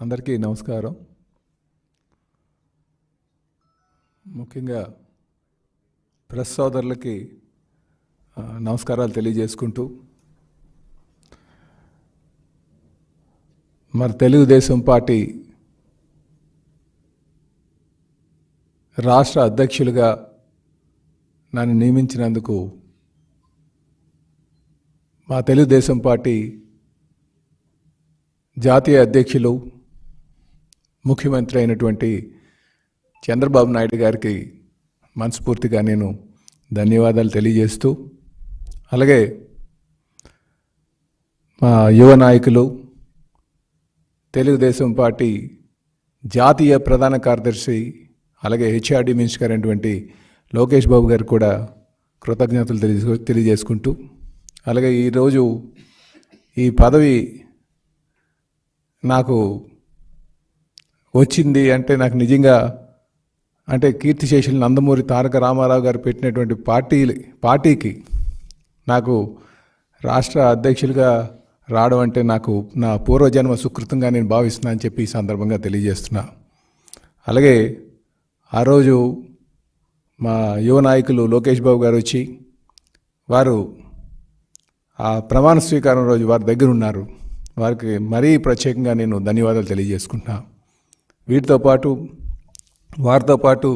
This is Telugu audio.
అందరికీ నమస్కారం. ముఖ్యంగా ప్రెస్ సోదరులకి నమస్కారాలు తెలియజేసుకుంటూ మరి తెలుగుదేశం పార్టీ రాష్ట్ర అధ్యక్షులుగా నన్ను నియమించినందుకు మా తెలుగుదేశం పార్టీ జాతీయ అధ్యక్షులు ముఖ్యమంత్రి అయినటువంటి చంద్రబాబు నాయుడు గారికి మనస్ఫూర్తిగా నేను ధన్యవాదాలు తెలియజేస్తూ అలాగే మా యువ నాయకులు తెలుగుదేశం పార్టీ జాతీయ ప్రధాన కార్యదర్శి అలాగే హెచ్ఆర్డి మినిస్టర్ అయినటువంటి లోకేష్ బాబు గారికి కూడా కృతజ్ఞతలు తెలియ తెలియజేసుకుంటూ అలాగే ఈరోజు ఈ పదవి నాకు వచ్చింది అంటే నాకు నిజంగా అంటే కీర్తిశేషులు నందమూరి తారక రామారావు గారు పెట్టినటువంటి పార్టీ పార్టీకి నాకు రాష్ట్ర అధ్యక్షులుగా రావడం అంటే నాకు నా పూర్వజన్మ సుకృతంగా నేను భావిస్తున్నా అని చెప్పి ఈ సందర్భంగా తెలియజేస్తున్నా. అలాగే ఆ రోజు మా యువ నాయకులు లోకేష్ బాబు గారు వచ్చి వారు ఆ ప్రమాణ స్వీకారం రోజు వారి దగ్గర ఉన్నారు. వారికి మరీ ప్రత్యేకంగా నేను ధన్యవాదాలు తెలియజేసుకుంటున్నా. వీటితో పాటు వారితో పాటు